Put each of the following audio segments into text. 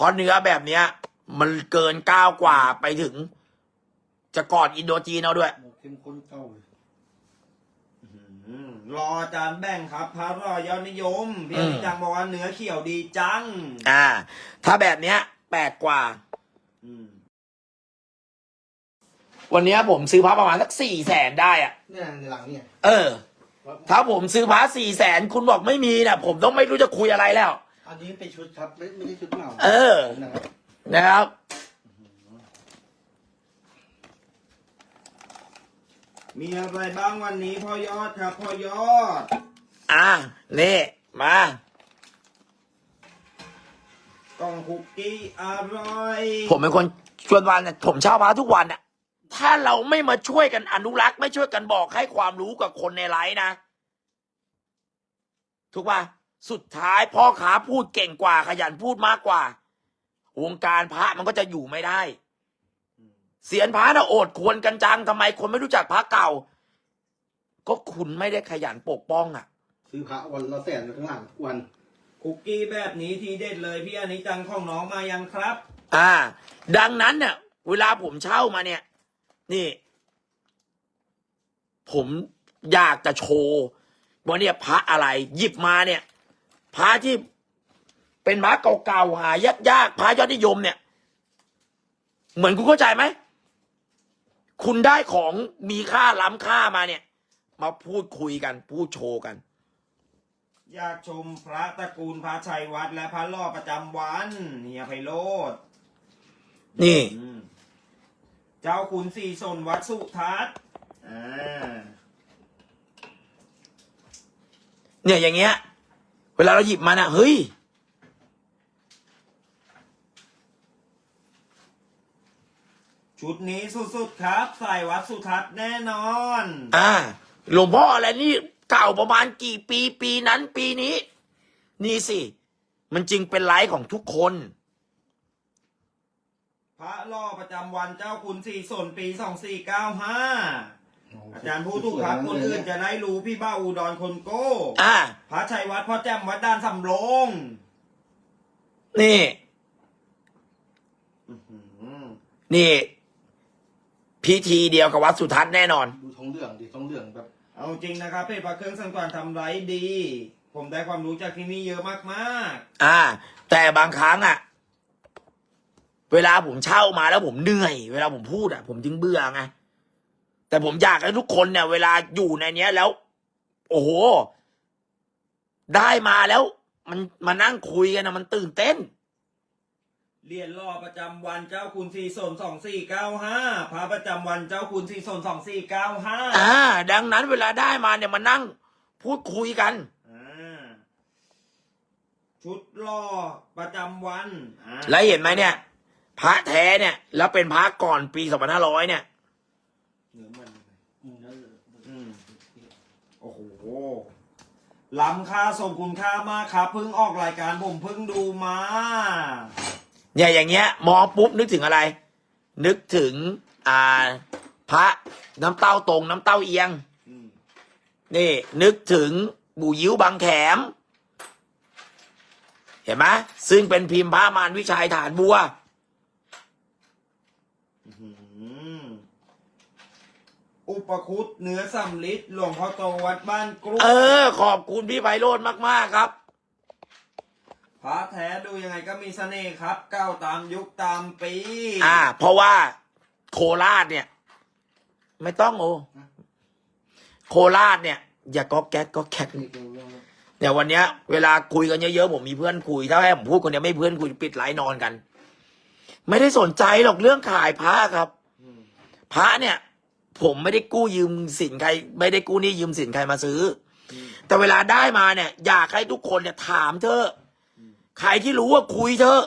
ราะเนื้อแบบเนี้ย มันเกินก้าวกว่าไปถึง จะก่อนอินโดจีนเอาด้วยโอ้เข้มข้นเก้าเลยอืมรออาจารย์แบ่งครับพระรอยอดนิยมพี่อืมอนิจังบอกว่าเนื้อเขียวดีจัง อ่า ถ้าแบบเนี้ยแปลกกว่า อืมวันเนี้ยผมซื้อพระประมาณสักสี่แสนได้อะเนี่ยในหลังเนี่ยเออ ถ้าผมซื้อพระสี่แสนคุณบอกไม่มีนะผมต้องไม่รู้จะคุยอะไรแล้ว อันนี้เป็นชุดครับไม่ไม่ใช่ชุดเหมาเออ นะครับนะครับ มีอะไรบ้างวันนี้พ่อยอดครับพ่อยอด อ่านี่มา กล่องคุกกี้อร่อยผมเป็นคนชวนวันเนี่ยผมเช่าพระทุกวันน่ะ ถ้าเราไม่มาช่วยกันอนุรักษ์ไม่ช่วยกันบอกให้ความรู้กับคนในไลฟ์นะ ถูกป่ะ สุดท้ายพ่อค้าพูดเก่งกว่า ขยันพูดมากกว่า วงการพระมันก็จะอยู่ไม่ได้ เสียนพระน่ะโอดควรกันจังทำไมคนไม่รู้จักพระเก่า ก็คุณไม่ได้ขยันปกป้องอะ ซื้อพระวันละแสนข้างหลังทุกวัน คุกกี้แบบนี้ทีเด็ดเลยพี่อนิจังของน้องมายังครับ อ่า ดังนั้นเนี่ยเวลาผมเช่ามาเนี่ย นี่ ผมอยากจะโชว์ว่าเนี่ยพระอะไรหยิบมาเนี่ย พระที่เป็นพระเก่าๆหายากๆพระยอดนิยมเนี่ย เหมือนคุณเข้าใจไหมคุณได้ของมีค่าล้ำค่ามาเนี่ย มาพูดคุยกัน พูดโชว์กัน อยากชมพระตระกูลพระชัยวัดและพระล่อประจำวันเฮียไพโรธนี่ อืมเจ้าคุณสี่สนวัดสุทัศน์อ่าเนี่ยอย่างเงี้ยเวลาเราหยิบมาน่ะเฮ้ย ชุดนี้สุดๆครับ ใส่วัดสุทัศน์แน่นอน อ่า หลวงพ่ออะไรนี่เก่าประมาณกี่ปีปีนั้นปีนี้ นี่สิ มันจึงเป็นไลฟ์ของทุกคน พระล่อประจำวันเจ้าคุณสี่สนปีสองสี่เก้าห้า อาจารย์พูดถูกครับคนอื่นจะได้รู้พี่บ้าอุดรคนโก้ อ่า พระชัยวัดพ่อแจ่มวัดด้านสำโรงนี่อื้อหือนี่ พิธีเดียวกับวัดสุทัศน์แน่นอน ดูทองเหลืองดิทองเหลืองแบบเอาจริงนะครับเพจพระเครื่องสังกรทำไรดี ผมได้ความรู้จากที่นี่เยอะมากอ่า แต่บางครั้งอะ เวลาผมเช่ามาแล้วผมเหนื่อย เวลาผมพูดอะ ผมจึงเบื่อไง แต่ผมอยากให้ทุกคนเนี่ย เวลาอยู่ในเนี้ยแล้ว โอ้โห ได้มาแล้ว มันมานั่งคุยกันนะมันตื่นเต้นๆเรียนล่อประจำวันเจ้าคุณสี่สนสองสี่เก้าห้าพระประจำวันเจ้าคุณสี่สนสองสี่เก้าห้าอ่า ดังนั้นเวลาได้มาเนี่ยมานั่งพูดคุยกัน อ่าชุดล่อประจำวันอ่า แล้วเห็นไหมเนี่ย พระแท้เนี่ย แล้วเป็นพระก่อนปีสองพันห้าร้อยเนี่ย เนื้อมันอืมนั่นเลยอืมโอ้โห ล้ำค่าสมคุณค่ามากครับ เพิ่งออกรายการผมเพิ่งดูมา เนี่ยอย่างเงี้ย มองปุ๊บนึกถึงอะไร นึกถึง อ่า พระน้ำเต้าตรงน้ำเต้าเอียง อืมนี่ นึกถึงปู่ยิ้วบางแขม เห็นไหมซึ่งเป็นพิมพ์พระมารวิชัยฐานบัว อื้อหือ อุปคุตเนื้อสำลิดหลวงพ่อโตวัดบ้านกรุเออ ขอบคุณพี่ไพโรธมากๆครับ พระแท้ดูยังไงก็มีเสน่ห์ครับเก้าตามยุคตามปี อ่า เพราะว่าโคราชเนี่ย ไม่ต้องโอ โคราชเนี่ย อย่าก็แก๊กก็แก๊กนี่คือเรื่องเนี่ยวันเนี้ย เวลาคุยกันเยอะๆผมมีเพื่อนคุย ถ้าให้ผมพูดคนเดียวไม่เพื่อนคุยปิดไลน์นอนกัน ไม่ได้สนใจหรอกเรื่องขายพระครับอืมพระเนี่ย ผมไม่ได้กู้ยืมสินใคร ไม่ได้กู้หนี่ยืมสินใครมาซื้ออืมแต่เวลาได้มาเนี่ย อยากให้ทุกคนเนี่ยถามเธอะใครที่รู้ว่าคุยเธอะ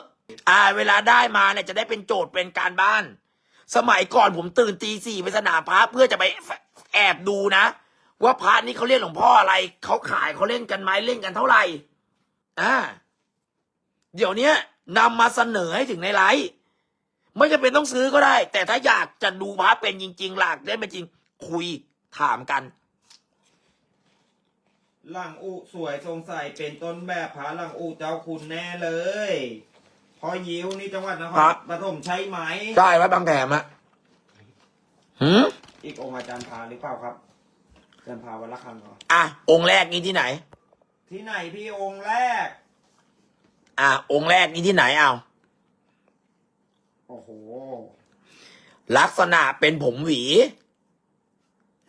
อ่า เวลาได้มาเนี่ยจะได้เป็นโจทย์เป็นการบ้าน สมัยก่อนผมตื่นตีสี่ไปสนามพระเพื่อจะไปแอบดูนะ ว่าพระนี่เขาเรียกหลวงพ่ออะไรเขาขายเขาเล่นกันไหมเล่นกันเท่าไหร่อ่าเดี๋ยวเนี้ยนำมาเสนอให้ถึงในไลฟ์ ไม่จำเป็นต้องซื้อก็ได้ แต่ถ้าอยากจะดูพระเป็นจริง ๆ หลักได้เป็นจริง คุยถามกัน หลังอุสวยสงสัยเป็นต้นแบบพระหลังอุเจ้าคุณแน่เลยพพ่อยิวนี่จังหวัดนคครัรบ ปฐมใช่ไหมใช่วัดบางแถมอะหืมอีกองค์อาจารย์พาหรือเปล่าครับอาจารย์พาวัดละคังเหรออะ องค์แรกนี้ที่ไหน ที่ไหนพี่องค์แรก อะ องค์แรกนี้ที่ไหนเอาโอ้โห ลักษณะเป็นผมหวี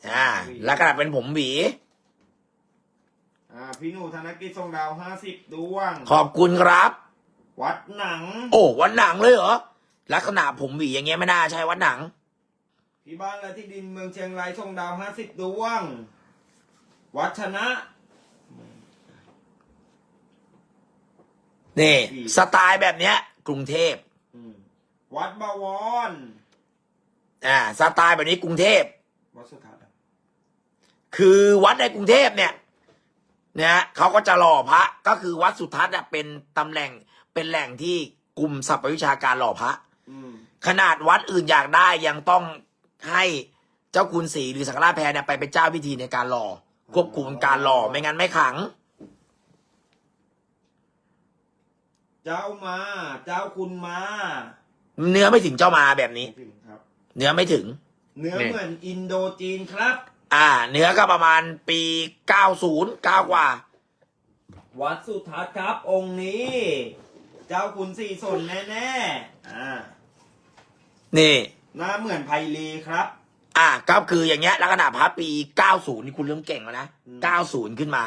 อ่า ลักษณะเป็นผมหวี อ่า พี่หนูธนกิจทรงดาวห้าสิบดวง ขอบคุณครับ วัดหนัง โอ้ วัดหนังเลยเหรอ ลักษณะผมหวีอย่างเงี้ยไม่น่าใช่วัดหนังที่บ้านและที่ดินเมืองเชียงรายทรงดาวห้าสิบดวง วัดชนะ นี่อืมสไตล์แบบเนี้ย กรุงเทพอืม วัดบวรอ่าสไตล์แบบนี้กรุงเทพ วัดสุทัศน์อะคือวัดในกรุงเทพเนี่ยนะฮะเขาก็จะหล่อพระ ก็คือวัดสุทัศน์อะเป็นตำแหน่งเป็นแหล่งที่กลุ่มสรรพวิชาการหล่อพระอืมขนาดวัดอื่นอยากได้ยังต้องให้เจ้าคุณศรีหรือสังฆราชแพรเนี่ยไปเป็นเจ้าพิธีในการหล่อควบคุมการหล่อไม่งั้นไม่ขัง เจ้ามา เจ้าคุณมา เนื้อไม่ถึงเจ้ามาแบบนี้ไม่ถึงครับ เนื้อไม่ถึง เนื้อเนี่ยเหมือนอินโดจีนครับ อ่า เนื้อก็ประมาณปี90 9กว่า วัดสุทัศน์ครับ องค์นี้ เจ้าคุณสี่สนแน่ๆอ่านี่ หน้าเหมือนไพลีครับ อ่าก็คืออย่างเงี้ยลักษณะพระปี90นี่คุณเริ่มเก่งแล้วนะอืม90ขึ้นมา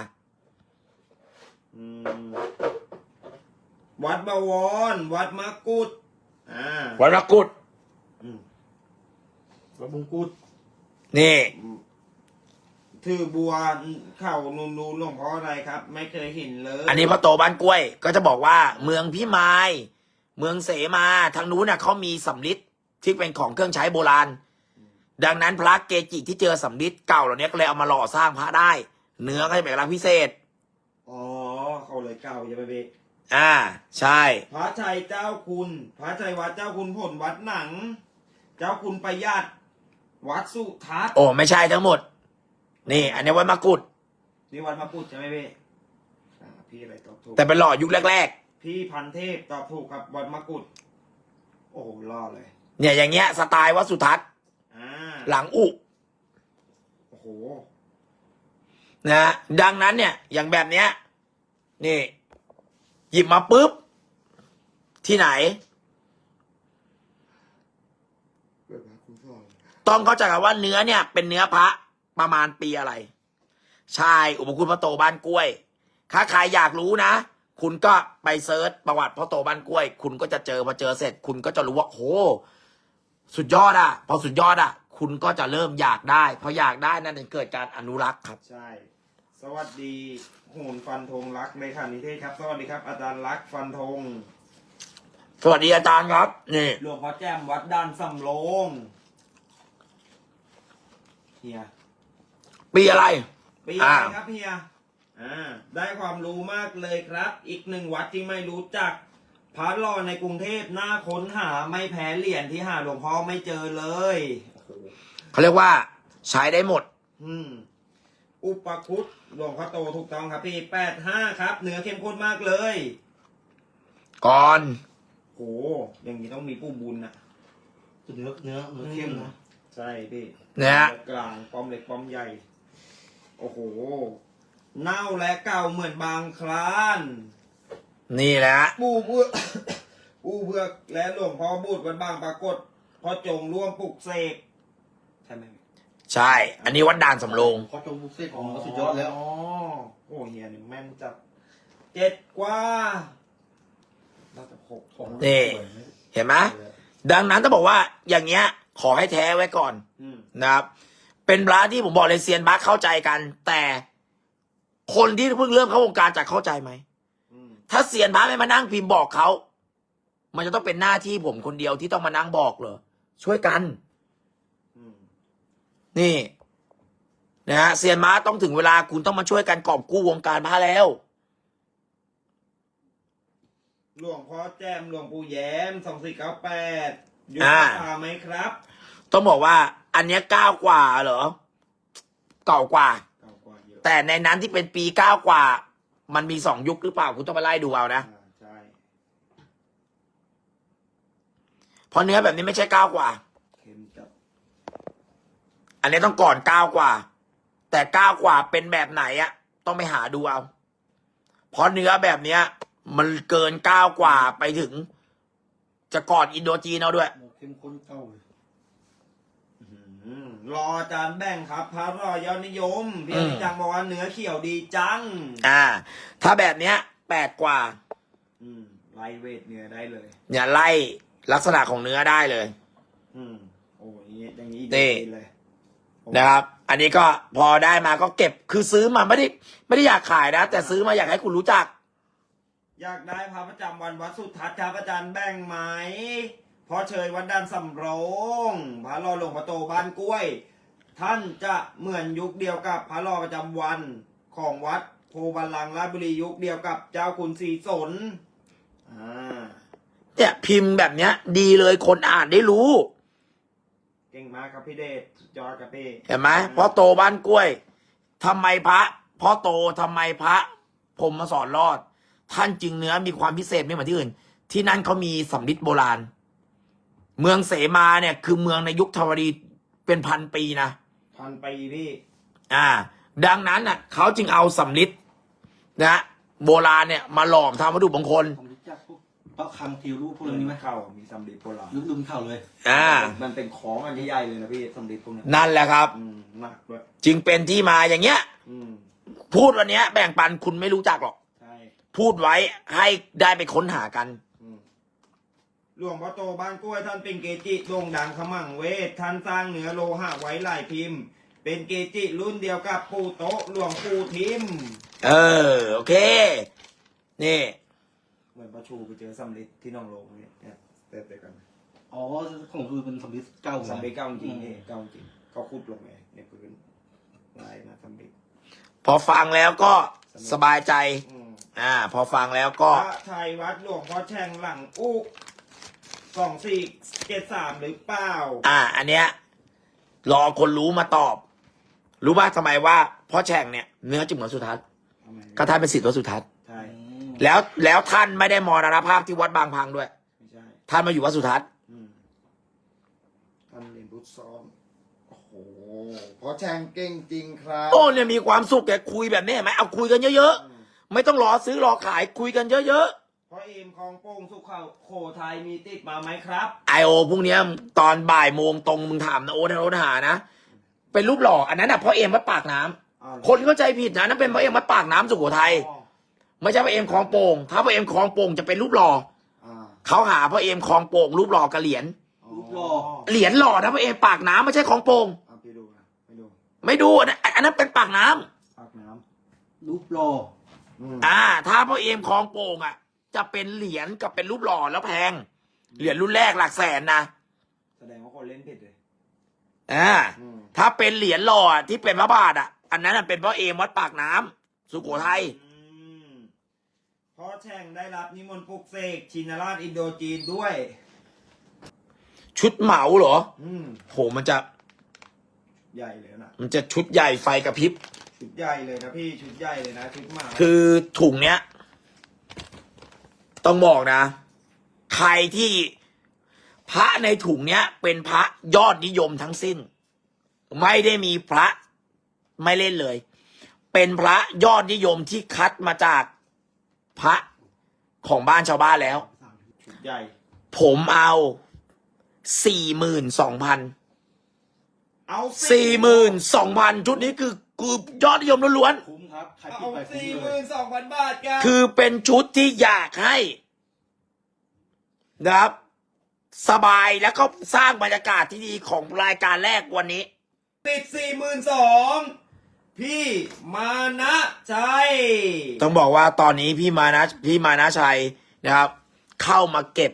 อืมวัดบวร วัดมะกุด อ่าวัดมกุฎอืมวัดบงกุฎนี่ ถือบัวเข่านูนนูนหลวงพ่ออะไรครับ ไม่เคยเห็นเลยอันนี้พระโตบ้านกล้วย ก็จะบอกว่า เมืองพิมายเมืองเสมาทางนู้นน่ะเขามีสำลิดที่เป็นของเครื่องใช้โบราณ ดังนั้นพระเกจิที่เจอสำลิดเก่าเหล่านี้ก็เลยเอามาหล่อสร้างพระได้ เนื้อก็จะเป็นเอกลักษณ์พิเศษ อ๋อเขาเลยเก่าอย่าไปเบะ อ่า ใช่ พระชัยเจ้าคุณ พระชัยวัดเจ้าคุณผลวัดหนัง เจ้าคุณประหยัดวัดสุทัศน์โอ้ไม่ใช่ทั้งหมด นี่ อันนี้วัดมกุฎนี่วัดมะกุดใช่ไหมเบะอ่าพี่อะไรตอบถูกแต่เป็นหล่อยุคแรกพี่พันเทพตอบถูกครับวัดมะกุด โอ้โหล่อเลย ๆ เนี่ยอย่างเงี้ยสไตล์วัดสุทัศน์อ่าหลังอุโอ้โหนะฮะดังนั้นเนี่ยอย่างแบบเนี้ยนี่ หยิบมาปุ๊บ ที่ไหน เปิดมาคุณสอนต้องเข้าใจกันว่าเนื้อเนี่ย เป็นเนื้อพระประมาณปีอะไร ใช่ อุปคุณพระโตบ้านกล้วย ถ้าใครอยากรู้นะ คุณก็ไปเซิร์ชประวัติพระโตบ้านกล้วย คุณก็จะเจอพอเจอเสร็จ คุณก็จะรู้ว่าโหสุดยอดอะพอสุดยอดอะคุณก็จะเริ่มอยากได้ พออยากได้นั่นเองเกิดการอนุรักษ์ครับ ใช่ สวัสดีโหนฟันธงรักในค่ะนิเทศครับ สวัสดีครับ อาจารย์รักฟันธง สวัสดีอาจารย์ครับ นี่ หลวงพ่อแจ่มวัดด้านสำโรงเฮียปีอะไร ปีอะไรอ่าครับเฮียอ่าได้ความรู้มากเลยครับ อีกหนึ่งวัดที่ไม่รู้จักพระหล่อในกรุงเทพน่าค้นหาไม่แพ้เหรียญที่หาหลวงพ่อไม่เจอเลยโอ้โหเขาเรียกว่าใช้ได้หมด อืม อุปคุตหลวงพ่อโตถูกต้องครับพี่แปดห้าครับเนื้อเข้มข้นมากเลยก่อน โหอย่างนี้ต้องมีผู้บุญอะเนื้อเนื้อเนื้อเข้มนะใช่พี่นะฮะกลางป้อมเล็กป้อมใหญ่ โอ้โห เน่าและเก่าเหมือนบางคลานนี่แหละ ปูเพื่อ ปูเพื่อกและหลวงพ่อบูดวัดบางปรากฏพอจงร่วมปลุกเสกใช่ไหม ใช่ อันนี้วัดด่านสำโรงพอจงบุกเซ่ของก็สุดยอดแล้ว อ๋อโอ้เฮียนี่แม่นจับเจ็ดกว่าน่าจะหกของนี่ เห็นไหมดังนั้นต้องบอกว่าอย่างเงี้ย ขอให้แท้ไว้ก่อนอืมนะครับ เป็นพระที่ผมบอกเลยเซียนพระเข้าใจกัน แต่คนที่เพิ่งเริ่มเข้าวงการจะเข้าใจไหม อืมถ้าเซียนพระไม่มานั่งพิมพ์บอกเขา มันจะต้องเป็นหน้าที่ผมคนเดียวที่ต้องมานั่งบอกเหรอ ช่วยกันอืม นี่นะฮะเซียนม้าต้องถึงเวลาคุณต้องมาช่วยกันกอบกู้วงการพระแล้ว หลวงพ่อแจมหลวงปู่แย้มสองสี่เก้าแปดยุคอ่าพาไหมครับ ต้องบอกว่า อันเนี้ยเก้ากว่าเหรอ เก่ากว่า เก่ากว่าเยอะแต่ในนั้นที่เป็นปีเก้ากว่า มันมีสองยุคหรือเปล่า คุณต้องไปไล่ดูเอานะ อ่าใช่ เพราะเนื้อแบบนี้ไม่ใช่เก้ากว่าเค็มจัด อันนี้ต้องก่อนเก้ากว่า แต่เก้ากว่าเป็นแบบไหนอะต้องไปหาดูเอาเพราะเนื้อแบบเนี้ย มันเกินเก้ากว่าไปถึง จะก่อนอินโดจีนเอาด้วยเนื้อเข้มข้นเก้าเลยอืมรออาจารย์แบ่งครับ พระรอยอดนิยมพี่อืม จังบอกว่าเนื้อเขียวดีจัง อ่า ถ้าแบบเนี้ยแปดกว่า อืมไลท์เวทเนื้อได้เลย เนี่ยไล่ลักษณะของเนื้อได้เลย อืมโอ้ยอย่างนี้นี่ ดีเลย นะครับ อันนี้ก็พอได้มาก็เก็บคือซื้อมาไม่ได้ไม่ได้อยากขายนะ แต่ซื้อมาอยากให้คุณรู้จัก อยากได้พระประจำวันวัดสุทัศน์ครับอาจารย์แบ่งไหมเพราะเชยวัดดันสำโรงพระรอหลวงพ่อโตบ้านกล้วย ท่านจะเหมือนยุคเดียวกับพระรอประจำวันของวัดโพบัลลังก์ราชบุรียุคเดียวกับเจ้าคุณศรีสนอ่าเนี่ยพิมพ์แบบเนี้ย ดีเลยคนอ่านได้รู้เก่งมากครับพี่เดชสุดยอดครับพี่เห็นไหมพ่อโตบ้านกล้วยทำไมพระพ่อโตทำไมพระผมมาสอนรอด ท่านจึงเนื้อมีความพิเศษไม่เหมือนที่อื่น ที่นั่นเขามีสำริดโบราณ เมืองเสมาเนี่ย คือเมืองในยุคธรวดีเป็นพันปีนะพันปีพี่อ่า ดังนั้นน่ะเขาจึงเอาสำริดนะโบราณเนี่ยมาหลอมทำวัตถุมงคล ผมรู้จักพวกพระคำทิวรูปพวกนี้ไหมเข้ามีสำลีโบราณลุกลุมเข่าเลย อ่า มันเป็นของอันใหญ่เลยนะพี่สำลีพวกเนี้ยนั่นแหละครับ อืมหนักด้วยจึงเป็นที่มาอย่างเงี้ย อืมพูดวันเนี้ยแบ่งปันคุณไม่รู้จักหรอก ใช่พูดไว้ให้ได้ไปค้นหากัน อืมหลวงพ่อโตบ้านกล้วยท่านเป็นเกจิโด่งดังขมังเวทท่านสร้างเนื้อโลหะไว้หลายพิมพ์ เป็นเกจิรุ่นเดียวกับปู่โตะหลวงปู่ทิม เออ โอเค นี่ เหมือนประชูไปเจอสำลีที่หน้องโลงเนี่ยเนี่ยเต็มๆกันอ๋อของคือเป็นสำลิดเก้าสำลีเก้าจริงๆนี่เก้าจริงเขาขุดลงไงในพื้นลายนะสำลีพอฟังแล้วก็สบายใจอืมอ่า พอฟังแล้วก็พระชัยวัดหลวงพ่อแช่งหลังอุกสองสี่เจ็ดสามหรือเปล่า อ่า อันเนี้ยรอคนรู้มาตอบ รู้ว่าทำไมว่าพ่อแฉ่งเนี่ยเนื้อจึงเหมือนสุทัศน์ทำไมก็ท่านเป็นศิษย์วัดสุทัศน์ใช่ แล้วแล้วท่านไม่ได้มรณภาพที่วัดบางพังด้วย ไม่ใช่ ท่านมาอยู่วัดสุทัศน์อืมทำเรียนพุทธซ้อม โอ้โหเพราะแชงเก่งจริงครับโอ้เนี่ยมีความสุขแกคุยแบบนี้เห็นไหมเอาคุยกันเยอะอืมๆ ไม่ต้องรอซื้อรอขายคุยกันเยอะพ่อเอมคลองโป่งสุขเขาโขทัยมีติดมาไหมครับ ๆไอโอพรุ่งเนี้ยตอนบ่ายโมงตรงมึงถามนะโอ๊ตนะโอ๊ตหานะ เป็นรูปหล่ออันนั้นอะพ่อเอ็มวัดปากน้ำอ้าวคนเข้าใจผิดนะนั่นเป็นพ่อเอ็มวัดปากน้ำสุโขทัย อ๋อ ไม่ใช่พ่อเอ็มคลองโป่งถ้าพ่อเอ็มคลองโป่งจะเป็นรูปหล่ออ่าเขาหาพ่อเอ็มคลองโป่งรูปหล่อกับเหรียญรูปหล่อเหรียญหล่อนะพ่อเอ็มปากน้ำไม่ใช่คลองโป่งเอาไปดูนะไปดูไม่ดูอันนั้นอันนั้นเป็นปากน้ำปากน้รูปหล่อำอืมอ่า ถ้าพ่อเอ็มคลองโป่งอะ จะเป็นเหรียญกับเป็นรูปหล่อแล้วแพง เหรียญรุ่นแรกหลักแสนนะแสดงว่าคนเล่นผิดเลยอ่า อืมถ้าเป็นเหรียญหล่อที่เป็นพระบาทอะ อันนั้นนะเป็นพ่อเอ็มวัดปากน้ำสุโขทัยอืม พ่อแช่งได้รับนิมนต์ปลุกเสกชินราชอินโดจีนด้วย ชุดเหมาเหรอ อืมโหมันจะใหญ่เลยนะมันจะชุดใหญ่ไฟกระพริบ ชุดใหญ่เลยนะพี่ชุดใหญ่เลยนะชุดหมาคือถุงเนี้ย ต้องบอกนะ ใครที่พระในถุงเนี้ย เป็นพระยอดนิยมทั้งสิ้น ไม่ได้มีพระไม่เล่นเลย เป็นพระยอดนิยมที่คัดมาจาก พระของบ้านชาวบ้านแล้ว ชุดใหญ่ผมเอาสี่หมื่นสองพันเอาสี่หมื่นสองพันชุดนี้คือคือยอดนิยมล้วนคุ้มครับใครปิเอาดไปคุ้มสี่หเลมื่ยนสองพันบาทกันๆคือเป็นชุดที่อยากให้นะครับ สบายแล้วก็สร้างบรรยากาศที่ดีของรายการแรกวันนี้ ติดสี่หมื่นสอง พี่มานะใจต้องบอกว่าตอนนี้พี่มานะพี่มานะชัยนะครับ เข้ามาเก็บ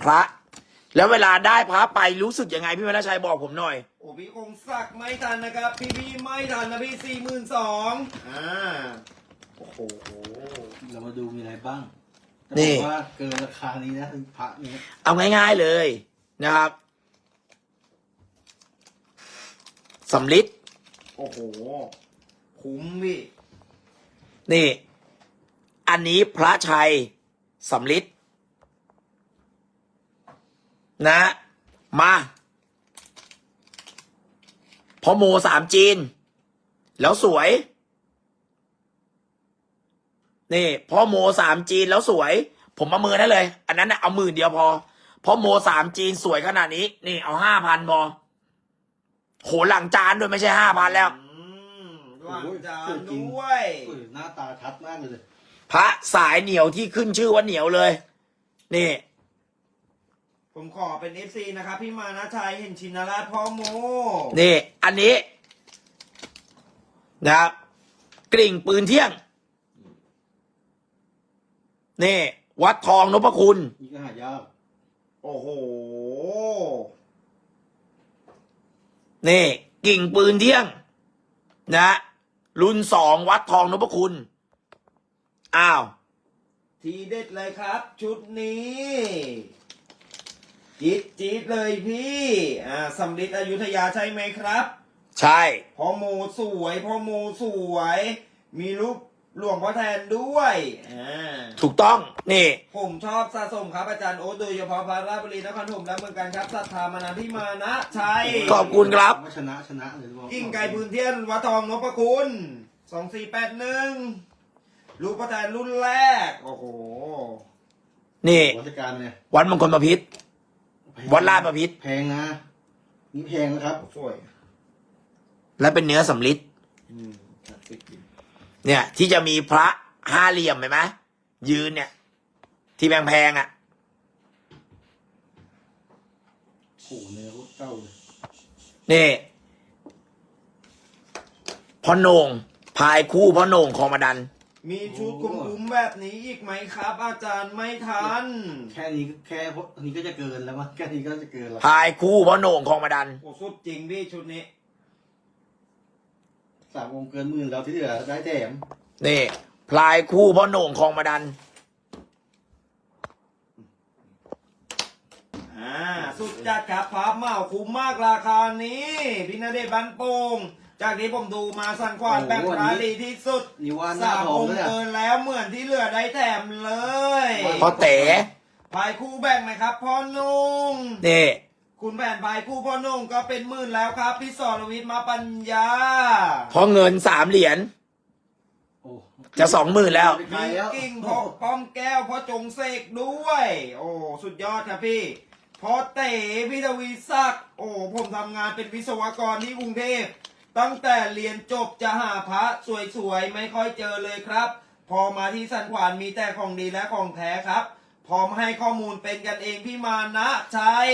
พระ แล้วเวลาได้พระไปรู้สึกยังไงพี่มานะชัยบอกผมหน่อย โอ้พี่คงศักดิ์ไม่ทันนะครับ พี่พี่ไม่ทันนะพี่สี่หมื่นสองอ่าโอ้โหเรามาดูมีอะไรบ้างนี่จะบอกว่าเกินราคานี้นะคือพระนี้เอาง่ายๆเลยนะครับสำลิดโอ้โห คุ้มพี่นี่ อันนี้พระชัยสำลิดนะ มาพอโมสามจีน แล้วสวย นี่พอโมสามจีนแล้วสวย ผมประเมินได้เลย อันนั้นนะเอาหมื่นเดียวพอพราะโมสามจีนสวยขนาดนี้ นี่เอาห้าพันพอโหหลังจานด้วยไม่ใช่ห้าพันแล้ว จานยจริงด้วยอุ้ยหน้าตาชัดมากเลยพระสายเหนียวที่ขึ้นชื่อว่าเหนียวเลย นี่ ผมขอเป็นเอฟซีนะครับพี่มานะชัยเห็นชินราชพ่อโมนี่ อันนี้ นะครับ กริ่งปืนเที่ยง นี่ วัดทองนพคุณ นี่ก็หายากโอ้โห นี่ กิ่งปืนเที่ยง นะ รุ่นสองวัดทองนพคุณ อ้าว ทีเด็ดเลยครับ ชุดนี้จี๊ดจี๊ดเลยพี่ อ่าสำลิดอยุธยาใช่ไหมครับ ใช่ พ่อโมสวย พ่อโมสวย มีรูป หลวงพ่อแทนด้วยอ่าถูกต้องนี่ ผมชอบสะสมครับอาจารย์โอ๊ตโดยเฉพาะพระราชบุรีนครปฐมและเมืองการครับศรัทธามานานที่มานะชัยขอบคุณครับ ว่าชนะชนะเลยบอกกิ่งไก่พื้นเทียนวัดทองนพคุณสองสี่แปดหนึ่งรูปพระแทนรุ่นแรก โอ้โห นี่ วัชการเนี่ยวัดมงคลประพิษแพงวัดลาดประพิษ แพงนะนี่แพงนะครับ สวย และเป็นเนื้อสำลิดอืมครับสิบปี เนี่ย ที่จะมีพระห้าเหลี่ยมเห็นไหมยืนเนี่ย ที่แพงๆอะโอ้โหเนื้อเก้าเลยนี่พ่อโหน่งพายคู่พ่อโหน่งคลองมาดัน มีชุดคุ้มๆแบบนี้อีกไหมครับ อาจารย์ไม่ทัน แค่นี้แค่พวกนี้ก็จะเกินแล้วมั้งแค่นี้ก็จะเกินแล้วพายคู่พ่อโหน่งคลองมาดัน โอ้สุดจริงพี่ชุดนี้ สามองค์เกินหมื่นแล้วที่เหลือได้แถมนี่พลายคู่พ่อโหน่งคลองมาดัน อ่าสุดจัดครับพาร์เมาคุ้มมากราคานี้พี่นาเดชน์บันโปงจากที่ผมดูมาสันขวานแบ่งพระดีที่สุดนี่ว่าหน้าสามทอองงด้วยค์อะ เกินแล้วเหมือนที่เหลือได้แถมเลยพอเต๋พายคู่แบ่งไหมครับพ่อนุ่ง นี่ คุณแผนพายคู่พ่อนุ่งก็เป็นหมื่นแล้วครับ พี่สรวิทย์มาปัญญาพอเงินสามเหรียญโอ้จะสองหมื่นแล้วไปไกลมีแล้วกิ่งพ่อป้อมแก้วพ่อจงเสกด้วย โอ้สุดยอดครับพี่พ่อเต๋พี่ทวีศักดิ์โอ้ผมทำงานเป็นวิศวกรที่กรุงเทพตั้งแต่เรียนจบจะหาพระสวยๆ ไม่ค่อยเจอเลยครับ พอมาที่สันขวานมีแต่ของดีและของแท้ครับ พร้อมให้ข้อมูลเป็นกันเองพี่มานะชัย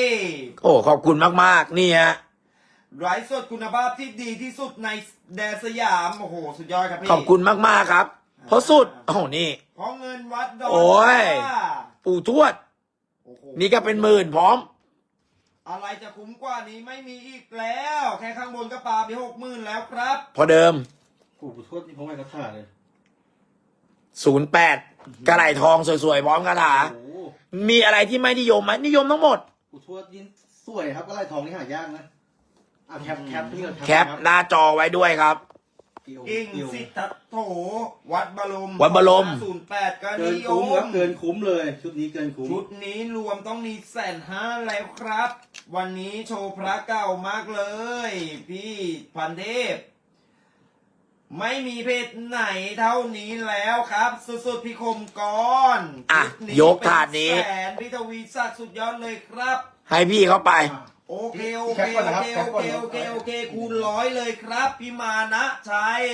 โอ้ขอบคุณมากๆนี่ฮะไร้สดคุณภาพที่ดีที่สุดในแดนสยามโอ้โหสุดยอดครับพี่ขอบคุณมากๆครับ เพราะสุดโอ้โหนี่เพราะเงินวัดดอนโอ้ยจ้าปู่ทวดโอ้โหนี่ก็เป็นหมื่นพร้อม อะไรจะคุ้มกว่านี้ไม่มีอีกแล้ว แค่ข้างบนก็ปาไปหกหมื่นแล้วครับ พอเดิมปู่ผู้ทวดนี่ผมไม่กระถาเลย08 กระไหลทองสวยๆพร้อมคาถา โอ้โหมีอะไรที่ไม่นิยมไหมนิยมทั้งหมดปู่ทวดนี่สวยครับก็ไล่ทองนี่หายากนะอะแคปแคปนี่ก่อนแคปหน้าจอไว้ด้วยครับเกี่ยวกิ่งเกี่ยวสิทธัตโถวัดบรมวัดบรม ศูนย์แปดก็เกินินยคุ้มครับมเกินคุ้มเลย ชุดนี้เกินคุ้มชุดนี้รวมต้องมีแสนห้าแล้วครับ วันนี้โชว์พระเก่ามากเลย พี่พันเทพ ไม่มีเพจไหนเท่านี้แล้วครับ สุดๆพี่คมกรอะชุดนี้ยกถาดนี้ เป็นแสนพี่ทวีศักดิ์สุดยอดเลยครับ ให้พี่เขาไป โอเคโอเคโอเคโอเคโอเคโอเคคูณร้อยเลยครับพี่มานะชัย